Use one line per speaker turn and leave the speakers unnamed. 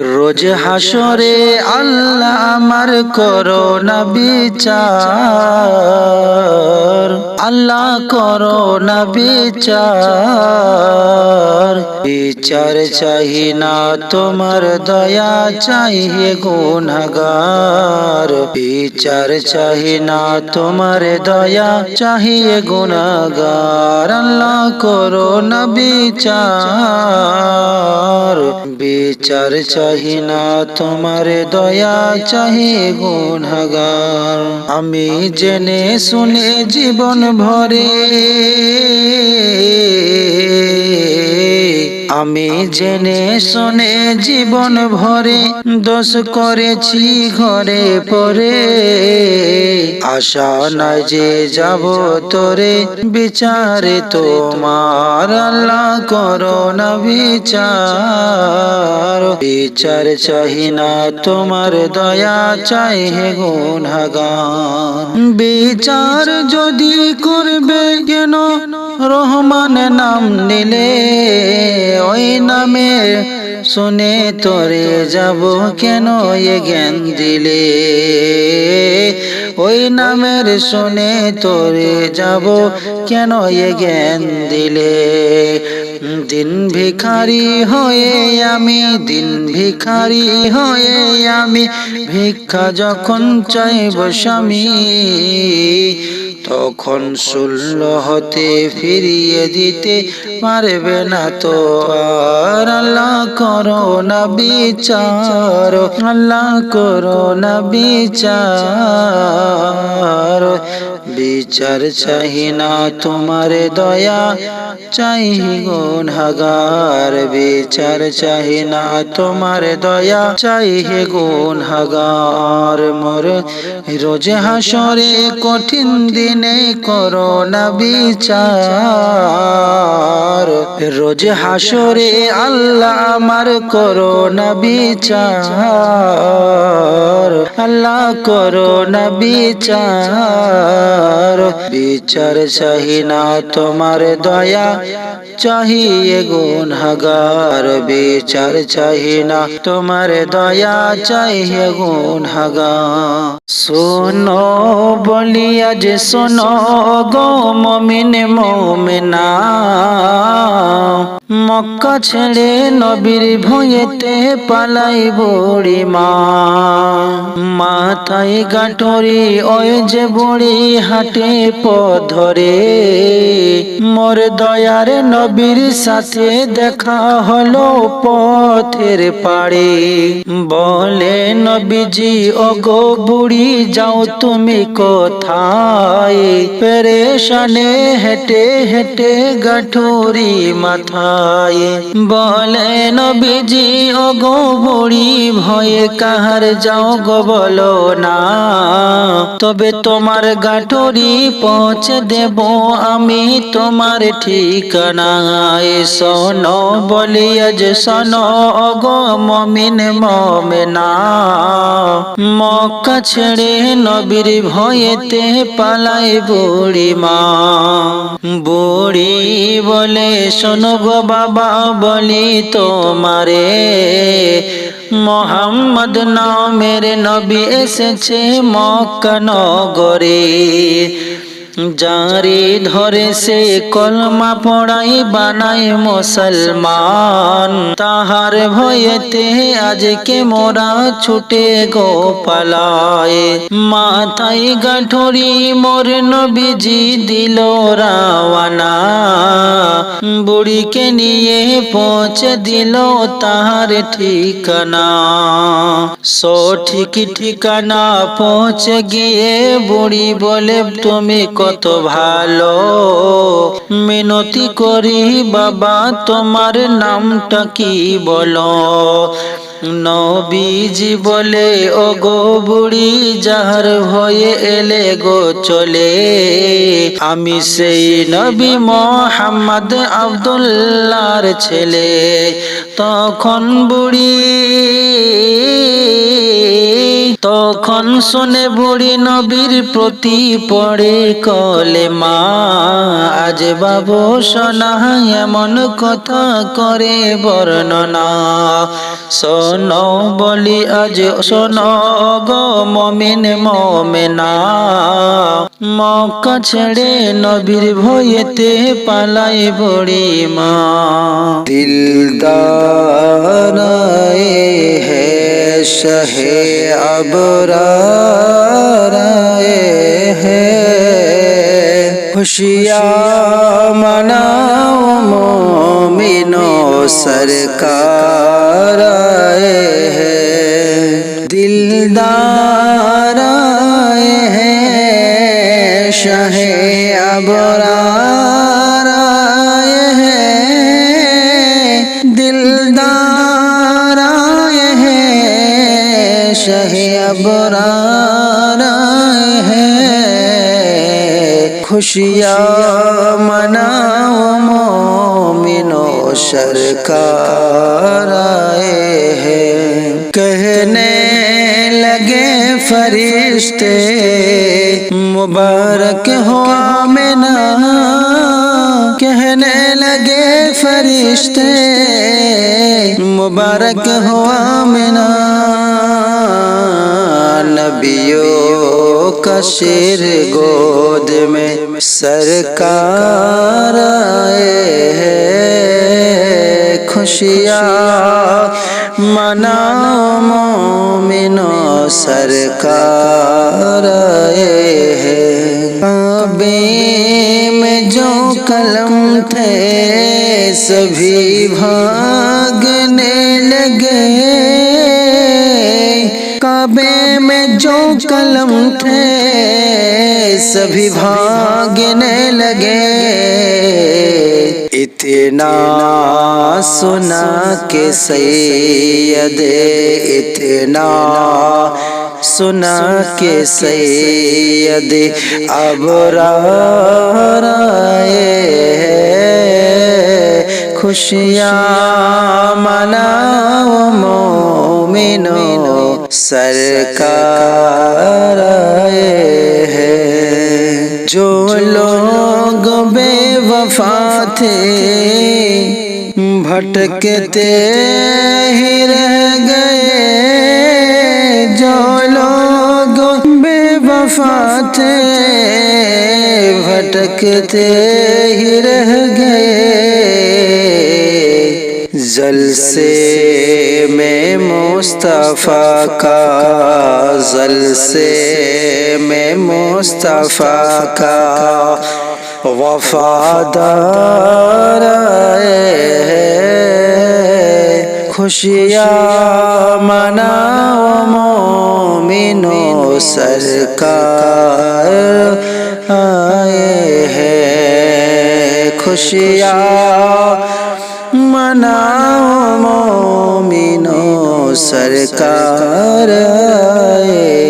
রোজ হাসরে আল্লাহ আমার করোনা বিচার আল্লাহ করোনা বিচার বিচার চাহি না তোমার দয়া চাহিয়ে গুনাগার। বিচার চাহি না তোমার দয়া চাহিয়ে গুনাগার। আল্লাহ করোনা বিচার বিচার চাহি না তোমার দয়া চাহি গুণাগার। আমি জেনে শুনে জীবন ভরে আমি জেনে শুনে জীবন ভরে দোষ করেছি ঘরে পরে আশা নাই যে যাব তোরে, বিচারে তোমার আল্লাহ করো না বিচার। বিচার চাহি না তোমার দয়া, চাই হে গুণাগান বিচার যদি করবে কেন? রহমান নাম নিলে ওই নামে শুনে তোরে যাব কেন এ জ্ঞান দিলে? ওই নামের শুনে তোরে যাব কেন এ জ্ঞান দিলে? দিন ভিখারি হয়ে আমি, দিন ভিখারি হয়ে আমি, ভিক্ষা যখন চাইব স্বামী তখন শূন্য হতে ফিরিয়ে দিতে পারবে না তো আর আল্লাহ করো না বিচার, আল্লাহ করো না বিচার। বিচার চাহি না তোমার দয়া। চাই গুণাগার, বিচার চাহি না তোমার দয়া। চাই গুণাগার, মোর রোজ হাসরে কঠিন দিনে করো না বিচার। রোজ হাসরে আল্লাহ আমার করো না বিচার। আল্লাহ করো না বিচার। বিচার চাহি না, তোমার দয়া চাহিয়ে গুণাগার। বিচার চাহি না, তোমার দয়া চাহিয়ে গুণাগার। শোনো বলিয়া যে শোনো গো মমিন, মমিনা। মক্কা ছেড়ে নবীর ভয়েতে পালাই বুড়ি মা। মাথায় গাঠরি ওই যে বুড়ি হাটে পধরে মোর দয়ার নবীর সাথে দেখা হলো পথের পাড়ে। বলে, নবীজি, ওগো বুড়ি, যাও তুমি কোথায়? পেরেশানে হেঁটে হেঁটে গাঠুরি মাথায় বলে নবীজি, ওগো বুড়ি, ভয়ে কাহার যাও গো বলো না। তবে তোমার গাঠুরি পৌঁছে দেব আমি তোমার ঠিকানায়। শোনো বলি আজ শোনো, ওগো মমিন মমেনা। মক্কা ছেড়ে নবীর ভয়েতে পালাই বুড়ি মা। বুড়ি বলে, শোনো গো বাবা বলি তোমারে, মোহাম্মদ নামের নবী এসেছে মক্কা নগরে। যারে ধরে সে কলমা পড়াই বানাই মুসলমান। তাহার ভয়েতে আজকে মোরা ছুটে গো পালায় মাথায় গাঠরি মোর নবীজি দিল রাওয়ানা। বুড়িকে নিয়ে পৌঁছে দিল তাহার ঠিকানা। সঠিক ঠিকানা পৌঁছে গিয়ে বুড়ি বলে, তুমি কত ভালো। মিনতি করি বাবা, তোমার নামটা কি বলো? নবীজি বলে ও গো বুড়ি, যাহার হয়ে এলে গো চলে। আমি সেই নবী মোহাম্মদ আবদুল্লার ছেলে। তখন বুড়ি তখন শুনে বুড়ি নবীর প্রতি পড়ে কলে মা আজ বাবু সোনা, এমন কথা করে বর্ণনা। শোনো বলি, আজ শোনো গো মমিন মমেনা। মক্কা ছেড়ে নবীর ভয়েতে পালাই বড়ি মা। দিলদার হে শহে अबरार है खुशियाँ मनाओ मोमिनो सरकार आए है दिलदार आए हैं शहे अबरार شہ ابرار ہے۔ خوشیاں مناؤ مومنو سرکار آئے ہیں۔ کہنے لگے فرشتے، مبارک ہوا میں کہنے لگے فرشتے، مبارک ہوا شیر گود میں سرکار آئے ہے خوشیاں منا مومنو سرکار آئے ہے میں جو قلم تھے، سبھی بھاگنے لگے۔ کبھی کلم تھے سبھی بھاگنے لگے۔ اتنا سنا کے سید، اتنا سنا کے سید اب رائے خوشیاں مناؤ مومنوں के सैयद अब आए खुशियाँ मनाओ मोमिनो सरकार आए हैं जो लोग बेवफा थे भटकते ही रह गए जो लोग बेवफा थे भटकते ही रह गए जलसे में मुस्तफ़ा का जलसे में मुस्तफ़ा का वफादार आए हैं खुशियाँ मनाओ मोमिनो सरकार आए हैं खुशियाँ مناؤ مومنو سرکار آئے۔